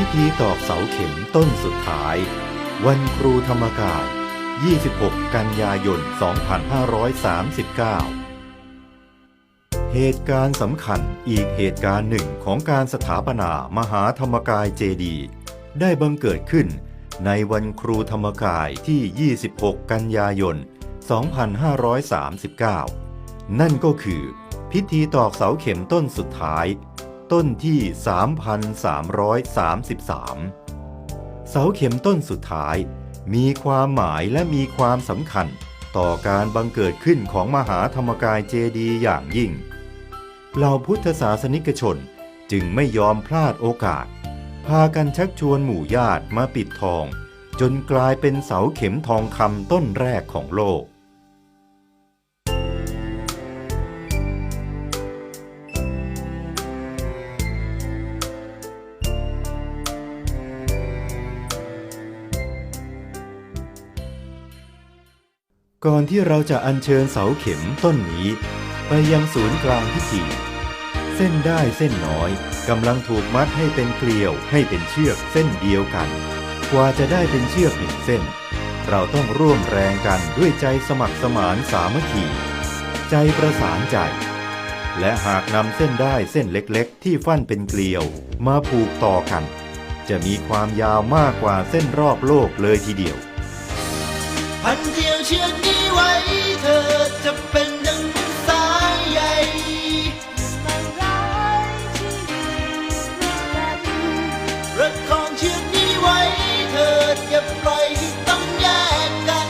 พิธีตอกเสาเข็มต้นสุดท้าย วันครูธรรมกาย 26 กันยายน 2539 เหตุการณ์สำคัญอีกเหตุการณ์หนึ่งของการสถาปนามหาธรรมกายเจดี ได้บังเกิดขึ้นในวันครูธรรมกายที่ 26 กันยายน 2539 นั่นก็คือ พิธีตอกเสาเข็มต้นสุดท้าย ต้นที่ 3,333 เสาเข็มต้นสุดท้าย มีความหมายและมีความสำคัญ ต่อการบังเกิดขึ้นของมหาธรรมกายเจดีย์อย่างยิ่งเหล่าพุทธศาสนิกชนจึงไม่ยอมพลาดโอกาส พากันชักชวนหมู่ญาติมาปิดทอง จนกลายเป็นเสาเข็มทองคำต้นแรกของโลก ก่อนที่เราจะอัญเชิญเสาเข็มต้นนี้ ไปยังศูนย์กลางพิธีเส้นได้เส้นน้อยกำลังถูกมัดให้เป็นเกลียวให้เป็นเชือกเส้นเดียวกัน กว่าจะได้เป็นเชือกหนึ่งเส้น เราต้องร่วมแรงกันด้วยใจสมัครสมานสามัคคีใจประสานใจ และหากนำเส้นได้เส้นเล็กๆ ที่ฟั่นเป็นเกลียวมาผูกต่อกัน จะมีความยาวมากกว่าเส้นรอบโลกเลยทีเดียว พันเกี่ยวเชือกนี้ ไว้เธอจะเป็นดังสายใยมักันประคองเชือกนี้ไว้เธออย่าปล่อยต้องแยกกัน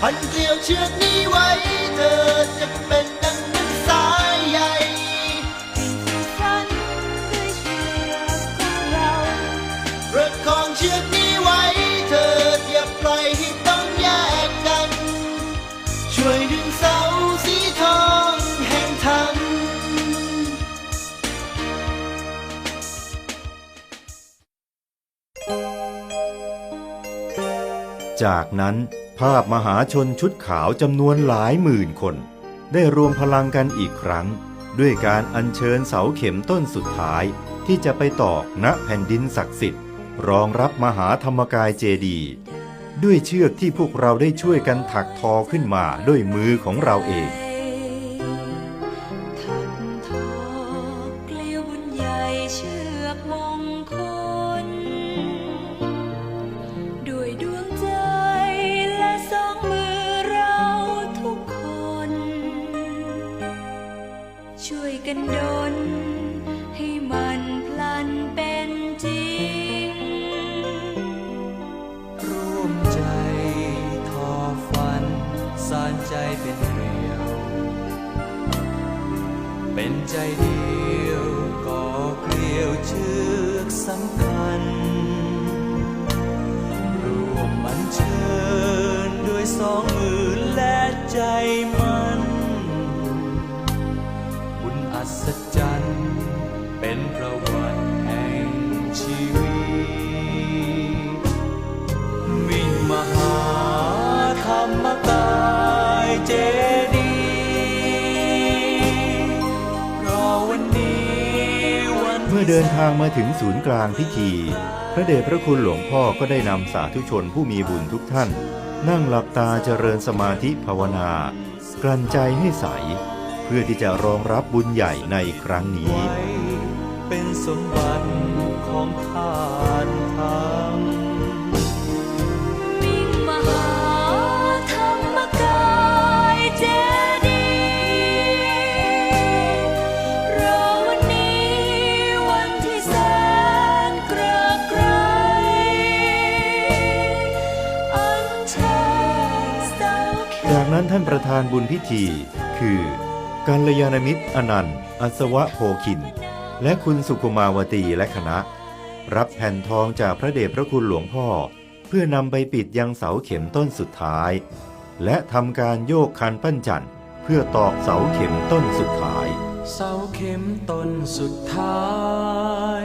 พันเกลียวเชือกนี้ไว้เธอจะเป็น จากนั้นภาพมหาชนชุดขาวจำนวนหลายหมื่นคน ได้รวมพลังกันอีกครั้ง ด้วยการอัญเชิญเสาเข็มต้นสุดท้าย ที่จะไปตอกณแผ่นดินศักดิ์สิทธิ์ รองรับมหาธรรมกายเจดีย์ด้วยเชือกที่พวกเราได้ช่วยกันถักทอขึ้นมาด้วยมือของเราเอง นดน ให้มันพลันเป็นจริง ร่วมใจทอฝัน สานใจเป็นเกลียว เป็นใจเดียวก่อเกลียวเชือกสำคัญรวมมันเชิญด้วยสองมือและใจมัน เจดีรอวันนี้วันเมื่อเดินทางมาถึงศูนย์กลางพิธี พระเดชพระคุณหลวงพ่อก็ได้นำสาธุชนผู้มีบุญทุกท่าน นั่งหลับตาเจริญสมาธิภาวนา กลั่นใจให้ใส เพื่อที่จะรองรับบุญใหญ่ในครั้งนี้ เป็นสมบัติของทานธรร จากนั้นท่านประธานบุญพิธี คือกัลยาณมิตรอนันต์ อัศวะโพคิน และคุณสุกุมาวตีและคณะ รับแผ่นทองจากพระเดชพระคุณหลวงพ่อ เพื่อนำไปปิดยังเสาเข็มต้นสุดท้าย และทำการโยกคันปั้นจันทร์เพื่อตอกเสาเข็มต้นสุดท้าย เสาเข็มต้นสุดท้าย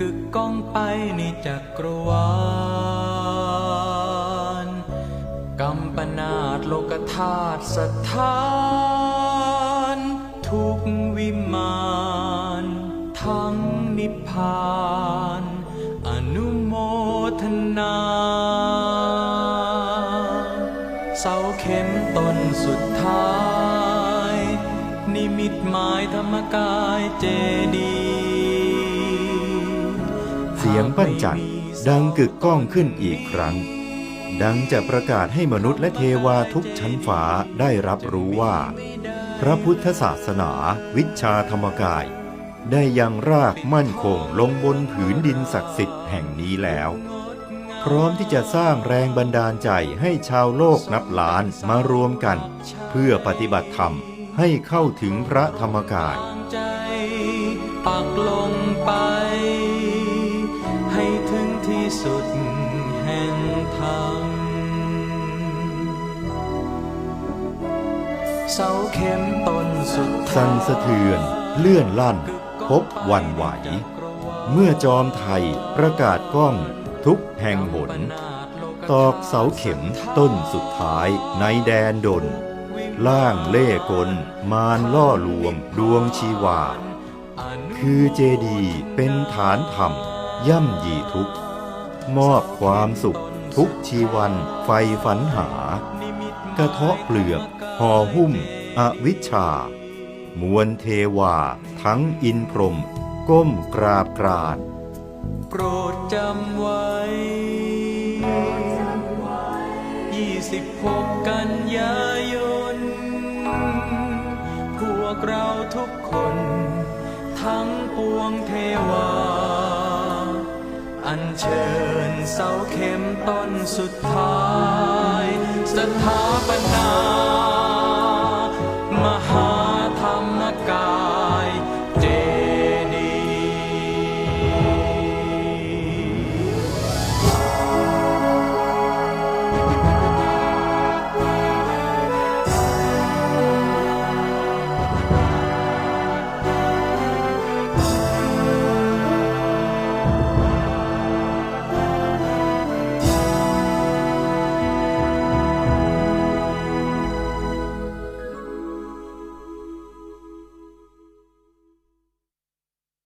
กึกก้องไปในจักรวาล ธาตุสถานทุกวิมานทั้งนิพพาน อนุโมทนา เสาเข็มต้นสุดท้าย นิมิตหมายธรรมกายเจดีเสียงปั้นจันดังกึกก้องขึ้นอีกครั้ง ดังจะประกาศให้มนุษย์และเทวาทุกชั้นฟ้าได้รับรู้ว่า พระพุทธศาสนาวิชาธรรมกาย ได้ยังรากมั่นคงลงบนผืนดินศักดิ์สิทธิ์แห่งนี้แล้ว พร้อมที่จะสร้างแรงบันดาลใจให้ชาวโลกนับล้านมารวมกัน เพื่อปฏิบัติธรรมให้เข้าถึงพระธรรมกายปักลงไป ธรรม เสาเข็มต้นสุดสั่นสะเทือนเลื่อนลั่น พบวันไหว เมื่อจอมไทยประกาศก้องทุกแห่งหน ตอกเสาเข็มต้นสุดท้ายในแดนดน ล่างเล่กล มารล่อลวงดวงชีวา คือเจดีย์เป็นฐานธรรม ย่ำยีทุกมอบความสุข ทุกชีวันไฟฝันหา กระเทาะเปลือกห่อหุ้ม อวิชชา มวลเทวา ทั้งอินพรหมก้มกราบกรานโปรดจำไว้26กันยายน พวกเราทุกคน ทั้งปวงเทวา อัญเชิญ เสาเข็มต้นสุดท้ายสถาปนา